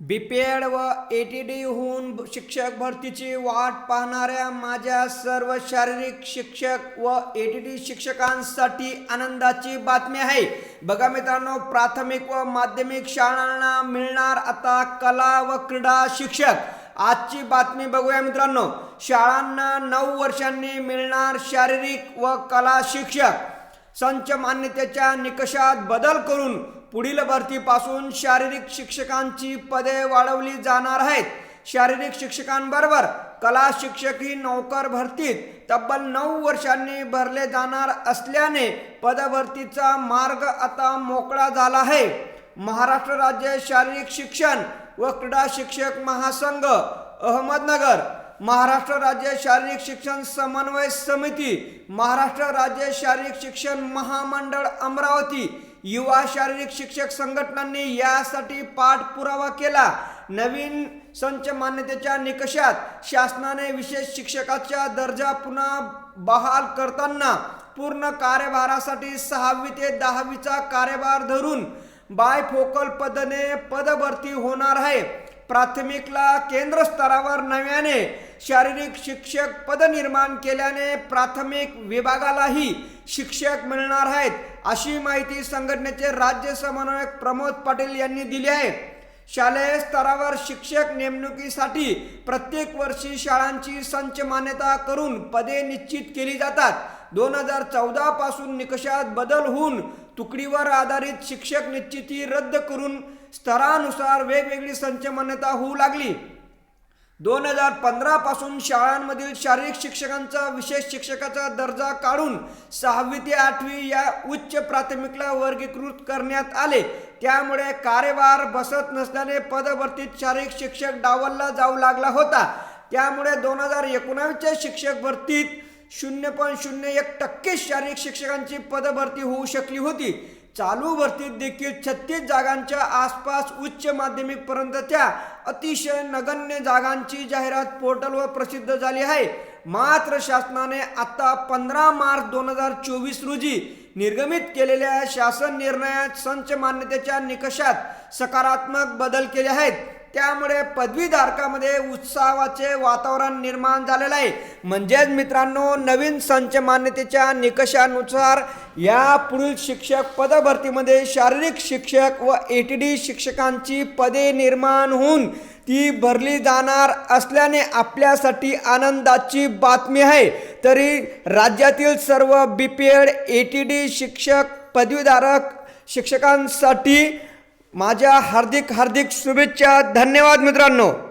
BPEd व ए T D शिक्षक भरतीची वाट पाहणाऱ्या माझ्या सर्व शारीरिक शिक्षक व ए टी डी शिक्षकांसाठी आनंदाची बातमी आहे. बघा मित्रांनो प्राथमिक व माध्यमिक शाळांना मिळणार आता कला व क्रीडा शिक्षक. आजची बातमी बघूया मित्रांनो. शाळांना नऊ वर्षांनी मिळणार शारीरिक व कला शिक्षक. संच मान्यतेच्या निकषात बदल करून पुढील भरतीपासून शारीरिक शिक्षकांची पदे वाढवली जाणार आहेत. शारीरिक शिक्षकांबरोबर कला शिक्षक ही नोकर भरतीत तब्बल नऊ वर्षांनी भरले जाणार असल्याने पदभरतीचा मार्ग आता मोकळा झाला आहे. महाराष्ट्र राज्य शारीरिक शिक्षण व क्रीडा शिक्षक महासंघ अहमदनगर महाराष्ट्र राज्य शारीरिक शिक्षण समन्वय समिती महाराष्ट्र राज्य शारीरिक शिक्षण महामंडळ अमरावती युवा शारीरिक शिक्षक संघटनांनी यासाठी पाठपुरावा केला. नवीन संच मान्यतेच्या निकषात शासनाने विशेष शिक्षकाचा दर्जा पुन्हा बहाल करताना पूर्ण कार्यभारासाठी सहावी ते दहावीचा कार्यभार धरून बायफोकल पदने पदभरती होणार आहे. प्राथमिकला केंद्र स्तरावर नव्याने शारीरिक शिक्षक पद निर्माण केल्याने प्राथमिक विभागालाही शिक्षक मिळणार आहेत अशी माहिती संघटनेचे राज्य समन्वयक प्रमोद पाटील यांनी दिली आहे. शालेय स्तरावर शिक्षक नेमणुकीसाठी प्रत्येक वर्षी शाळांची संच मान्यता करून पदे निश्चित केली जातात. दोन हजार चौदा पासून निकषात बदल होऊन तुकडीवर आधारित शिक्षक निश्चिती रद्द करून स्तरानुसार वेगवेगळी संच मान्यता होऊ लागली. दोन हजार पंधरापासून शाळांमधील शारीरिक शिक्षकांचा विशेष शिक्षकाचा दर्जा काढून सहावी ते आठवी या उच्च प्राथमिकला वर्गीकृत करण्यात आले. त्यामुळे कार्यभार बसत नसल्याने पदभरतीत शारीरिक शिक्षक डावलला जाऊ लागला होता. त्यामुळे दोन हजार एकोणावीसच्या शिक्षक भरतीत शून्य पॉईंट शून्य एक टक्के शारीरिक शिक्षकांची पदभरती होऊ शकली होती. चालू भरतीत देखील छत्तीस जागांच्या आसपास उच्च माध्यमिकपर्यंतच्या अतिशय नगण्य जागांची जाहिरात पोर्टलवर प्रसिद्ध झाली आहे. मात्र शासनाने आता पंधरा मार्च दोन हजार चोवीस रोजी निर्गमित केलेल्या शासन निर्णयात संच मान्यतेच्या निकषात सकारात्मक बदल केले आहेत. त्यामुळे पदवीधारकामध्ये उत्साहाचे वातावरण निर्माण झालेलं आहे. म्हणजेच मित्रांनो नवीन संच मान्यतेच्या निकषानुसार या पुढील शिक्षक पदभरतीमध्ये शारीरिक शिक्षक व ए टी डी शिक्षकांची पदे निर्माण होऊन ती भरली जाणार असल्याने आपल्यासाठी आनंदाची बातमी आहे. तरी राज्यातील सर्व B P Ed A T D शिक्षक पदवीधारक शिक्षकांसाठी माझ्या हार्दिक हार्दिक शुभेच्छा. धन्यवाद मित्रांनो.